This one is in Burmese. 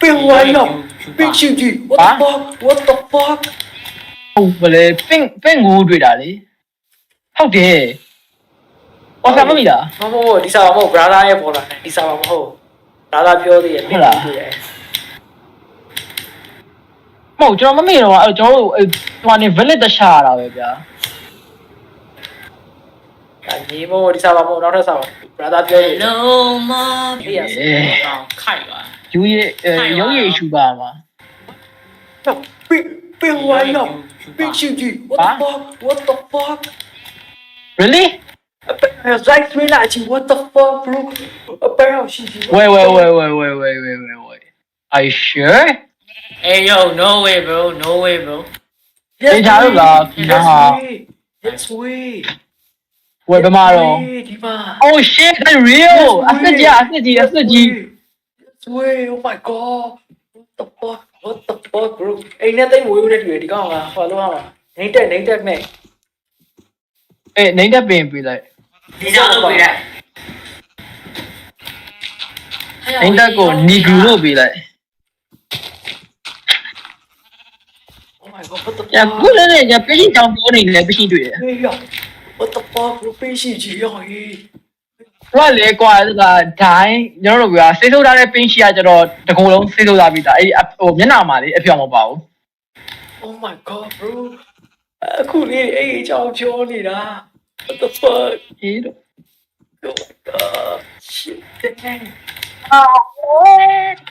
变歪了，变手机，what the 啊 fuck，what the fuck， ဟုတ်ပါလေပင့်ပင့်ကိုတွေ့တာလေဟုတ်တယ်ဟောဆာမမီလား မမဟုတ်ဒီစားမဟုတ် brother ရဲ့ပေါ်လာတယ်ဒီစားမဟုတ် brother ပြောသေးတယ် ဟုတ်လား တွေ့တယ် မဟုတ်ကျွန်တော်မမေ့တော့အဲ့ကျွန်တော်တို့အဲ့ဟိုကနေ village တရှာရတာပဲဗျာ Animo Hello, mom. Yes. 啊，看一个，有野呃有野猪吧嘛？No, big, big one, no. Big Shuji. What the fuck? What the fuck? Really? Right the fuck, bro? Are you sure? Hey yo, no way, bro, no way, bro. 警察都拿警察 That's 哈，weird. ဝယ်ပမာတော့ ဒီမှာ oh shit that's real အစစ်ကြီးအစစ်ကြီးအစစ်ကြီး Yes way oh my god what the fuck what the fuck bro အိမ်နဲ့တိတ်မွေးဦးတဲ့လူတွေဒီကောင်ကဟောလို့ရမှာနေတက်နေတက်မဲ့အေးနိုင်တဲ့ပင်ပေးလိုက် ဒီကြောင့်လုပ်ပေးလိုက်နိုင်တဲ့ကိုနီဂူလို့ပေးလိုက် Oh my god what the ညာခုလည်းလည်းညာပြင်းချောင်းပြောနေတယ်ပြင်းတွေ့တယ်哎呀 what the fuck bro ပေးရှိကြီးရောဟေးသူကလေကွာကဒိုင်းကျွန်တော်တို့ကစေးထုတ်ထားတဲ့ပင်းရှိကကျတော့တကုံလုံးစေးထုတ်ထားပြီးသားအဲ့ဒီဟိုမျက်နှာမှာလေအပြောင်မပါဘူး Oh my god bro အခုလေးအဲ့အကြောင်းပြောနေတာ what the fuck အေးတော့ oh my god shit damn အာ